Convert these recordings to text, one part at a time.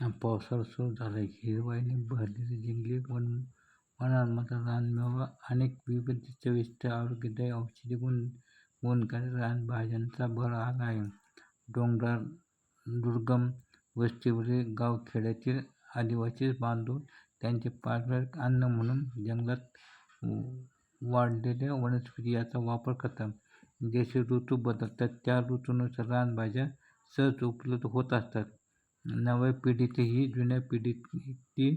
पावसाळा सुरू झाला की हिरवाईने भरलेली जंगले वन वनांमधला रानमेवा अनेक विविध चविष्ट आरोग्यदायी औषधी गुण गुणकारी रानभाज्यांचा भर आला आहे. डोंगराळ दुर्गम वस्तीवरील गावखेड्यातील आदिवासी बांधव त्यांचे पारंपरिक अन्न म्हणून जंगलात वाढलेल्या वनस्पती याचा वापर करतात. जसे ऋतू बदलतात. त्या ऋतूनुसार रानभाज्या सहज उपलब्ध होत असतात. नव्या पिढीतही जुन्या पिढीतील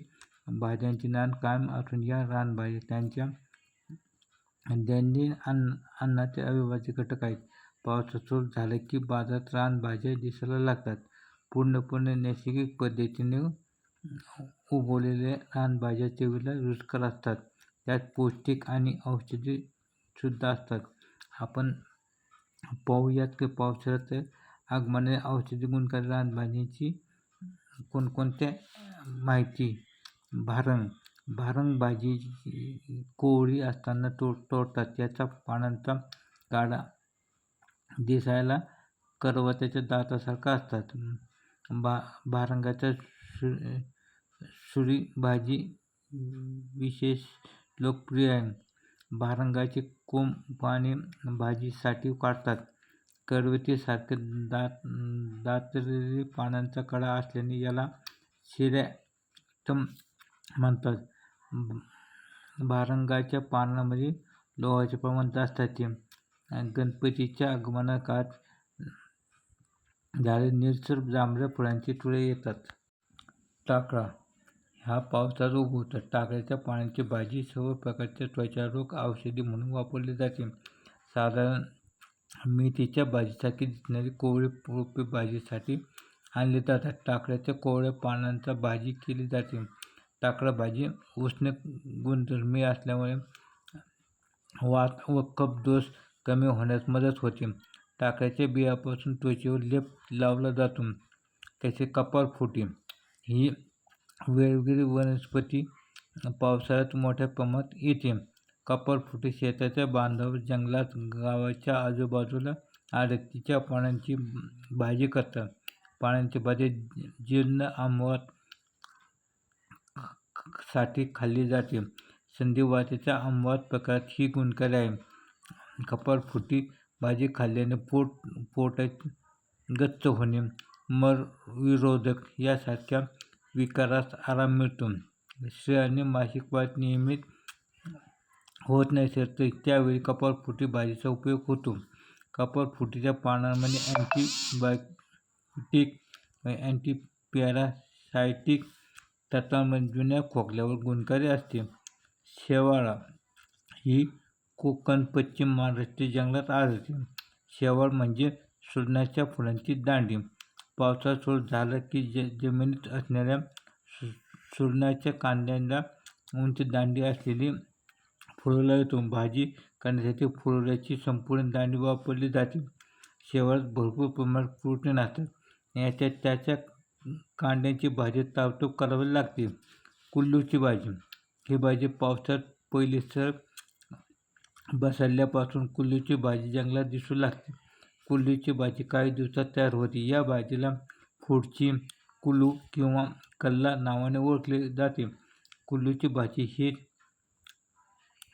भाज्यांची नान कायम असून या रानभाज्या त्यांच्या दैनंदिन अन्न अन्नाचे अविभाज्य घटक आहेत. पावसाचं सुरू झाला की बाजारात रानभाज्या दिसायला लागतात. पूर्णपणे नैसर्गिक पद्धतीने उगवलेल्या रानभाज्या चवीला रुचकर असतात. त्यात पौष्टिक आणि औषधी सुद्धा असतात. आपण पाहूयात की पावसाळ्यात आगमनाने औषधी गुणकारी रानभाज्यांची कोणकोणत्या माहिती? भारंग. भारंगभाजी कोळी कोवळी असताना तो तोडतात. त्याचा पानांचा काढा दिसायला करवत्याच्या दातासारखा असतात. बा भारंगाच्या सु सुरी भाजी विशेष लोकप्रिय आहे. भारंगाचे कोंब पाने भाजीसाठी काढतात. करवतीसारखे दात दातलेले पानांचा कडा असल्याने याला शिरॅटम म्हणतात. भारंगाच्या पानांमध्ये लोहाचे प्रमाण जास्त असते गणपतीच्या आगमनाकात झाले झाडे जांभळ्या फुलांची तुळे येतात. टाकळा. ह्या रोग उगवतात टाकळ्याच्या पानांची भाजी सर्व प्रकारच्या त्वचारोग औषधी म्हणून वापरली जाते. साधारण मेथीच्या भाजीसारखी दिसणारी कोवळी रोपे भाजीसाठी आणली जातात. टाकळ्याच्या कोवळ्या पानांचा भाजी केली जाते. टाकळा भाजी उष्ण गुणधर्मी असल्यामुळे वात व कफ दोष कमी होण्यास मदत होते. टाकळ्याच्या बियापासून त्वचेवर लेप लावला जातो. त्याची कपाळ फुटी. ही वेगवेगळी वनस्पती पावसाळ्यात मोठ्या प्रमाणात येते. कपाळफुटी शेताच्या बांधावर जंगलात गावाच्या आजूबाजूला आडतीच्या पानांची भाजी करतात. पानांची भाजी जीर्ण आंबवत साठी खाल्ली जाते. संधिवाताच्या आंबवत प्रकारात ही गुणकारी आहे. कपाळफुटी भाजी खाल्ल्याने पोट पोटात गच्च होणे मरविरोधक यासारख्या विकारास आराम मिळतो. स्त्रियांनी मासिक पाळत नियमित होत नसेल तर त्यावेळी कपाळफुटी भाजीचा उपयोग होतो. कपाळफुटीच्या पानांमध्ये अँटीबायोटिक अँटीपॅरासायटिक तत्वांमध्ये जुन्या खोकल्यावर गुणकारी असते. शेवाळा ही कोकण पश्चिम महाराष्ट्र जंगलात आढळते. शेवाळ म्हणजे सुरणाच्या फुलांची दांडी. पावसाळा सुरू झाला की ज जमिनीत असणाऱ्या सु सुरणाच्या कांद्यांना उंच दांडी असलेली फुलवला येतो भाजी करण्यासाठी फुलवल्याची संपूर्ण दांडी वापरली जाते शेवाळात भरपूर प्रमाणात प्रोटीन असतात. याच्यात त्याच्या कांड्यांची भाजी ताबतोब करावी लागते. कुल्लूची भाजी. ही भाजी पावसाळ्यात पहिली सर बसरल्यापासून कुल्लूची भाजी जंगलात दिसू लागते. कुल्लूची भाजी काही दिवसात तयार होते. या भाजीला फुडची कुल्लू किंवा कल्ला नावाने ओळखले जाते. कुल्लूची भाजी ही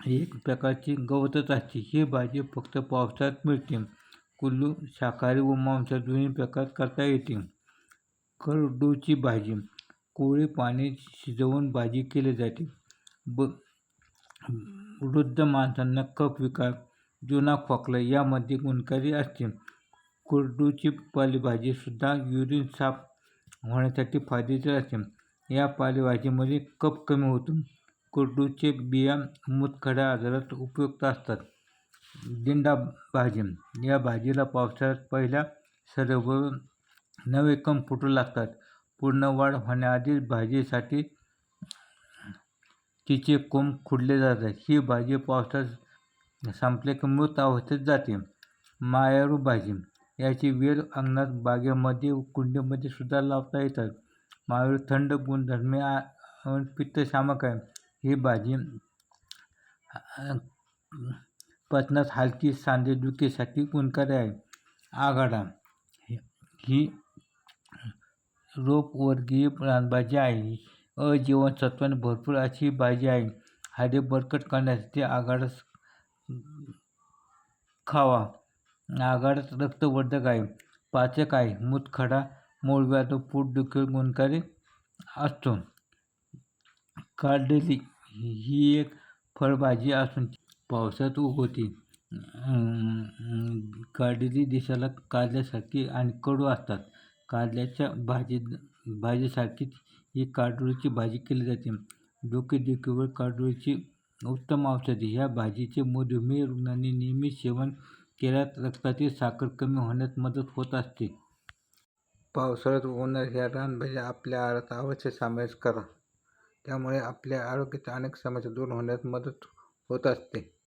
एक प्रकारची गवतच असते. ही भाजी फक्त पावसात मिळते. कुल्लू शाकाहारी व मांसाहारी दोन्ही प्रकारात करता येते. करडूची भाजी कोळी पाने शिजवून भाजी केली जाते. ब वृद्ध माणसांना कफ विकार जुना खोकला यामध्ये गुणकारी असते. कोरडूची पालेभाजीसुद्धा युरिन साफ होण्यासाठी फायदेशीर असते. या पालेभाजीमध्ये कप कमी होतो. कोरडूचे बिया मूतखड्या आजारात उपयुक्त असतात. दिंडा भाजी. या भाजीला पावसाळ्यात पहिल्या सर्व नवे कम फुटू लागतात. पूर्ण वाढ होण्याआधीच भाजीसाठी तिचे कोंब खुडले जातात. ही भाजी पावसाळ्यात संपले की मृत अवस्थेत जाते. मायारू भाजी. याची वेल अंगणात बागेमध्ये कुंडीमध्ये सुद्धा लावता येतात. मायाळू थंड गुणधर्मे पित्तशामक आहे. ही भाजी पचनास हलकी सांधेदुखीसाठी गुणकारी आहे. आघाडा ही रोपवर्गीय रानभाजी आहे. अ जीवनसत्वाने भरपूर अशी भाजी आहे. हाडे बरकट करण्यासाठी आघाडा खावा. आघाडात रक्तवर्धक आहे. पाचक आहे. मूतखडा मूळव्याध तो पोटदुखी गुणकारी असतो. कारडेली ही एक फळभाजी असून पावसात उगवते. कारडेली दिसायला कारल्यासारखी आणि कडू असतात. कारल्याच्या भाजी भाजीसारखीच ही कारडूची भाजी केली जाते. डोकेदुखीवर कारडूची उत्तम औषधी. ह्या भाजीचे मधुमेह रुग्णांनी नियमित सेवन केल्यास रक्तातील साखर कमी होण्यास मदत होत असते. पावसाळ्यात उगवणाऱ्या ह्या रानभाज्या आपल्या आहारात अवश्य समावेश करा. त्यामुळे आपल्या आरोग्याच्या अनेक समस्या दूर होण्यास मदत होत असते.